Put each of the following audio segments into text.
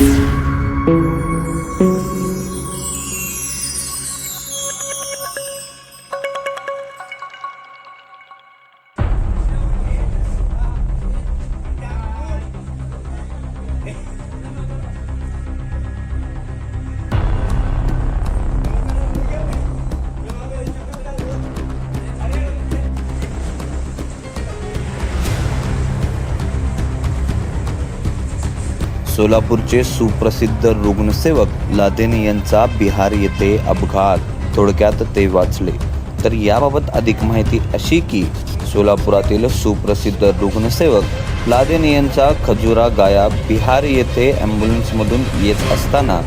Música सोलापूरचे सुप्रसिद्ध रुग्णसेवक लादेन यांचा बिहार येथे अपघात. थोडक्यात ते वाचले. तर याबाबत अधिक माहिती अशी की सोलापुरातील सुप्रसिद्ध रुग्णसेवक लादेन यांचा खजुरा गाया बिहार येथे ॲम्ब्युलन्समधून येत असताना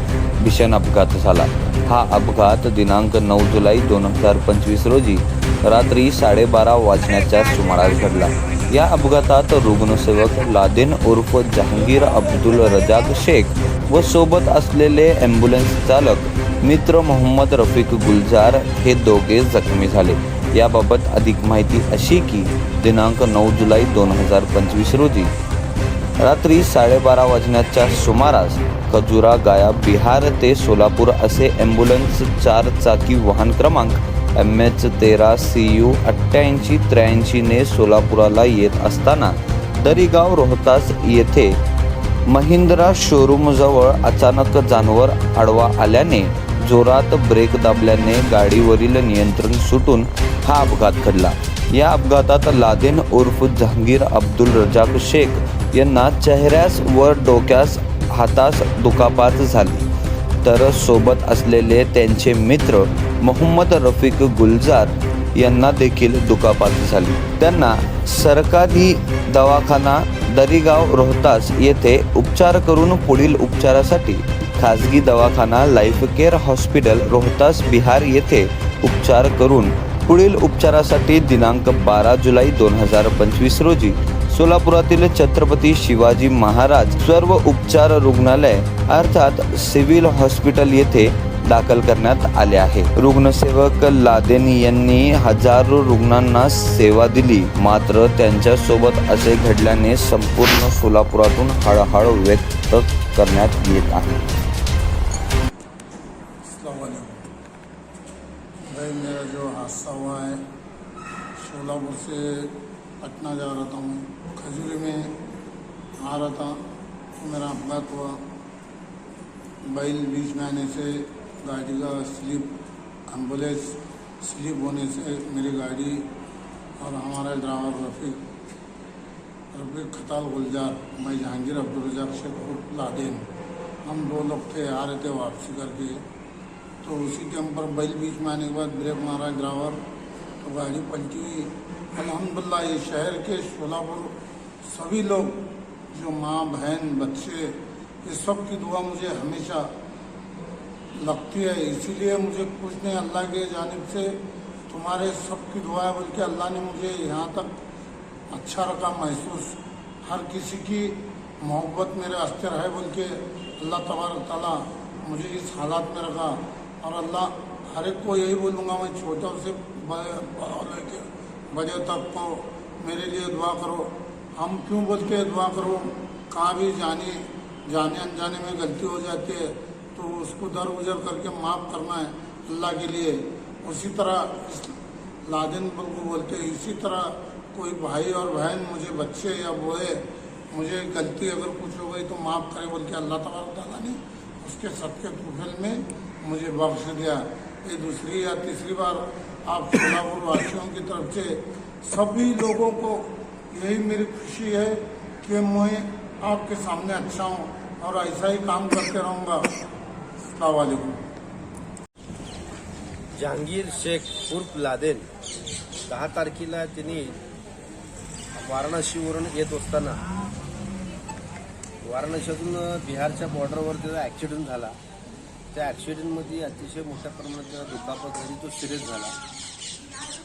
भीषण अपघात झाला. हा अपघात दिनांक नऊ जुलै दोन हजार पंचवीस रोजी रात्री साडेबारा वाजण्याच्या सुमारास घडला. या अपघातात रुग्णसेवक लादेन उर्फ जहांगीर अब्दुल रजाक शेख व सोबत असलेले ॲम्ब्युलन्स चालक मित्र मोहम्मद रफिक गुलजार हे दोघे जखमी झाले. याबाबत अधिक माहिती अशी की दिनांक नऊ जुलै दोन हजार पंचवीस रोजी रात्री साडेबारा वाजण्याच्या सुमारास खजुरा गाया बिहार ते सोलापूर असे ॲम्ब्युलन्स चार चाकी वाहन क्रमांक एम एच तेरा सी यू अठ्ठ्याऐंशी त्र्याऐंशीने सोलापुराला येत असताना दरीगाव रोहतास येथे महिंद्रा शोरूमजवळ अचानक जानवर आडवा आल्याने जोरात ब्रेक दाबल्याने गाडीवरील नियंत्रण सुटून हा अपघात घडला. या अपघातात लादेन उर्फ जहांगीर अब्दुल रजाक शेख यांना चेहऱ्यास व डोक्यास हातास दुखापत झाली. तर सोबत असलेले त्यांचे मित्र मोहम्मद रफिक गुलजार यांना देखील दुखापत झाली. त्यांना सरकारी दवाखाना दरीगाव रोहतास येथे उपचार करून पुढील उपचारासाठी खाजगी दवाखाना life care hospital Rohtas Bihar येथे उपचार करून पुढील उपचारासाठी दिनांक बारा जुलै दोन हजार पंचवीस रोजी सोलापुरातील छत्रपती शिवाजी महाराज सर्व उपचार रुग्णालय अर्थात सिव्हिल हॉस्पिटल येथे दाखल करण्यात आले आहे. रुग्णसेवक लादेन यांनी हजारो रुग्णांना सेवा दिली. मात्र त्यांच्यासोबत असे घडल्याने संपूर्ण सोलापुरातून हळहळ व्यक्त करण्यात येत आहे. मेरा जो हादसा हुआ है से पटना जा रहा था मैं। खजूरी में आ रहा था। तो मेरा अपघात हुआ। बैल बीच में आने से, गाड़ी का स्लिप, एंबुलेंस स्लिप होने से मेरी गाड़ी और हमारा ड्राइवर रफीक रफीक खताल गुलजार, मैं जहांगीर अब्दुल रजाक शेख उर्फ़ लादेन। हम दो लोग थे, आ रहे थे वापसी करके। तो उसी टाइम पर बैल बीच में आने के बाद ब्रेक मारा ड्राइवर। तो गाड़ी पलटी हुई अल्हम्दुलिल्लाह, ये शहर के शोलापुर सभी लोग, जो माँ, बहन, बच्चे, ये सब की दुआ मुझे हमेशा लगती है। इसीलिए मुझे कुछ नहीं अल्लाह के जानब से तुम्हारे सब की दुआ है, बल्कि अल्लाह ने मुझे यहाँ तक अच्छा रखा, महसूस। हर किसी की मोहब्बत मेरे अस्तर है बोल के अल्लाह तबारक ताला मुझे इस हालात में रखा। और अल्लाह, हर एक को यही बोलूँगा, मैं छोटा से बड़े बड़ा लेके बड़े तक को मेरे लिए दुआ करो। हम क्यों बोल के दुआ करो? कहाँ भी जाने जाने अनजाने में गलती हो जाती है तो उसको दर गुजर करके माफ़ करना है अल्लाह के लिए। उसी तरह लादेन को बोलते हैं, इसी तरह कोई भाई और बहन मुझे बच्चे या बूढ़े, मुझे गलती अगर कुछ हो गई तो माफ़ करे बोल के अल्लाह तबारक ताला ने उसके सबके तुफल में मुझे बख्श दिया। ये दूसरी या तीसरी बार आप सोलापुर वासियों की तरफ से सभी लोगों को यही मेरी खुशी है कि मैं आपके सामने अच्छा हूँ और ऐसा ही काम करते रहूँगा। अस्सलाम वालेकुम। जहांगीर शेख उर्फ लादेन दहा तारखेला त्यांनी वाराणसीवरून येत असताना वाराणसीतून बिहारच्या बॉर्डरवर त्याचा ॲक्सिडेंट झाला. त्या ॲक्सिडेंटमध्ये अतिशय मोठ्या प्रमाणात त्याला दुखापत झाली तो सिरियस झाला.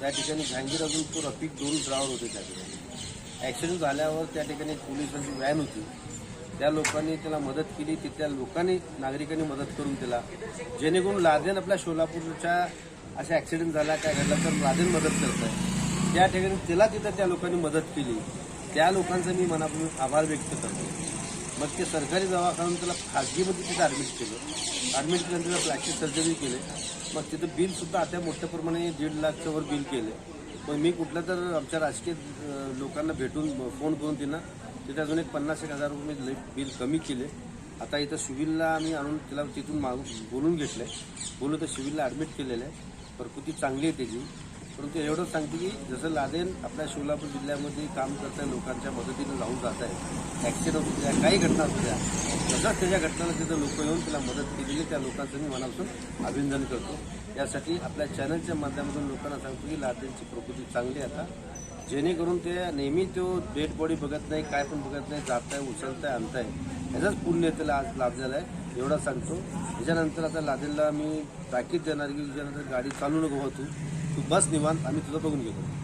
त्या ठिकाणी जहांगीर अजून तो रफिक दोन ड्रावर होते त्या ठिकाणी. ॲक्सिडेंट झाल्यावर त्या ठिकाणी पोलिसांची व्हॅन होती. त्या लोकांनी त्याला मदत केली. तिथल्या लोकांनी नागरिकांनी मदत करून त्याला. जेणेकरून लादेन आपल्या सोलापूरच्या अशा ॲक्सिडेंट झाला काय घडला तर लादेन मदत करत आहे त्या ठिकाणी त्याला तिथं त्या लोकांनी मदत केली. त्या लोकांचा मी मनापासून आभार व्यक्त करतो. मग ते सरकारी दवाखान्यात त्याला खाजगीमध्ये तिथे ॲडमिट केलं. ॲडमिट केल्यानंतर त्याला प्लॅस्टिक सर्जरी केले. मग तिथं बिलसुद्धा आता मोठ्या प्रमाणे दीड लाखच्या वर बिल केले. पण मी कुठल्या तर आमच्या राजकीय लोकांना भेटून फोन करून त्यांना तिथे अजून एक पन्नास एक हजार रुपये लई- बिल कमी केले. आता इथं सिव्हिलला आम्ही आणून तिला तिथून मागून बोलून घेतलं आहे बोलून तर सिव्हिलला ॲडमिट केलेलं आहे. प्रकृती चांगली आहे त्याची. परंतु एवढंच सांगते की जसं लादेन आपल्या सोलापूर जिल्ह्यामध्ये काम करत्या लोकांच्या मदतीनं जाऊन जात आहे ॲक्सिडेंट होऊ द्या काही घटना असू द्या तसंच त्याच्या घटनाला तिथं लोक येऊन त्याला मदत केलेली त्या लोकांचं मी मनापासून अभिनंदन करतो. यासाठी आपल्या चॅनलच्या माध्यमातून लोकांना सांगतो की लादेनची प्रकृती चांगली आता. जेणेकरून ते नेहमी तो डेड बॉडी बघत नाही काय पण बघत नाही जात आहे उचलत आहे आणत आहे ह्याचाच पुण्य त्याला आज लाभ झाला आहे एवढा सांगतो. त्याच्यानंतर आता लादेनला मी ताकीद देणार की त्याच्यानंतर गाडी चालू नको होतो तू बस निवांत आम्ही तुझं बघून घेतो.